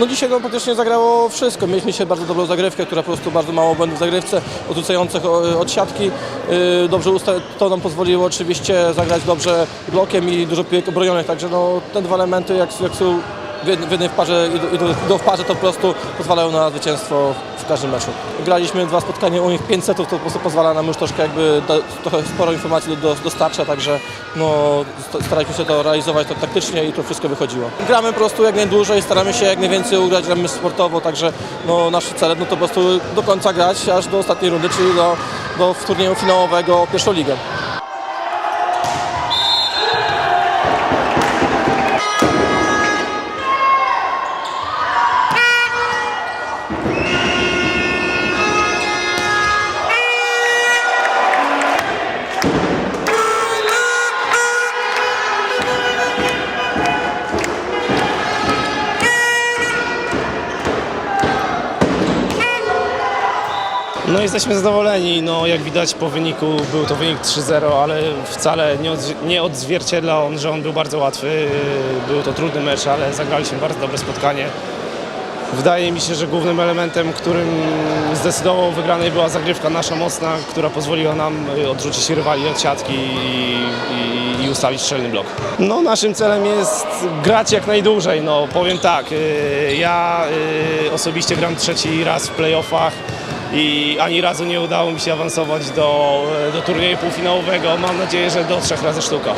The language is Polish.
No dzisiaj no, praktycznie zagrało wszystko. Mieliśmy dzisiaj bardzo dobrą zagrywkę, która po prostu bardzo mało błędów w zagrywce, odrzucających o- od siatki. Yy, Dobrze to nam pozwoliło oczywiście zagrać dobrze blokiem i dużo piłek obronionych, także no, te dwa elementy jak, jak są w jed- w jednej parze, idą- w parze, to po prostu pozwalają na zwycięstwo w każdym meczu. Graliśmy dwa spotkania u nich 5 setów, to po prostu pozwala nam już troszkę jakby da, trochę sporo informacji do, do, dostarcza, także no, st- staraliśmy się to realizować to taktycznie i to wszystko wychodziło. Gramy po prostu jak najdłużej, staramy się jak najwięcej ugrać, gramy sportowo, także no, nasz cel no, to po prostu do końca grać, aż do ostatniej rundy, czyli do, do turnieju finałowego pierwszą ligę. No jesteśmy zadowoleni, no jak widać po wyniku był to wynik 3-0, ale wcale nie, odz- nie odzwierciedla on, że on był bardzo łatwy. Był to trudny mecz, ale zagraliśmy bardzo dobre spotkanie. Wydaje mi się, że głównym elementem, którym zdecydował o wygranej była zagrywka nasza mocna, która pozwoliła nam y, odrzucić rywali od siatki i, i, i ustawić szczelny blok. No naszym celem jest grać jak najdłużej. No powiem tak, y, ja osobiście gram trzeci raz w playoffach i ani razu nie udało mi się awansować do, do turnieju półfinałowego. Mam nadzieję, że do trzech razy sztuka.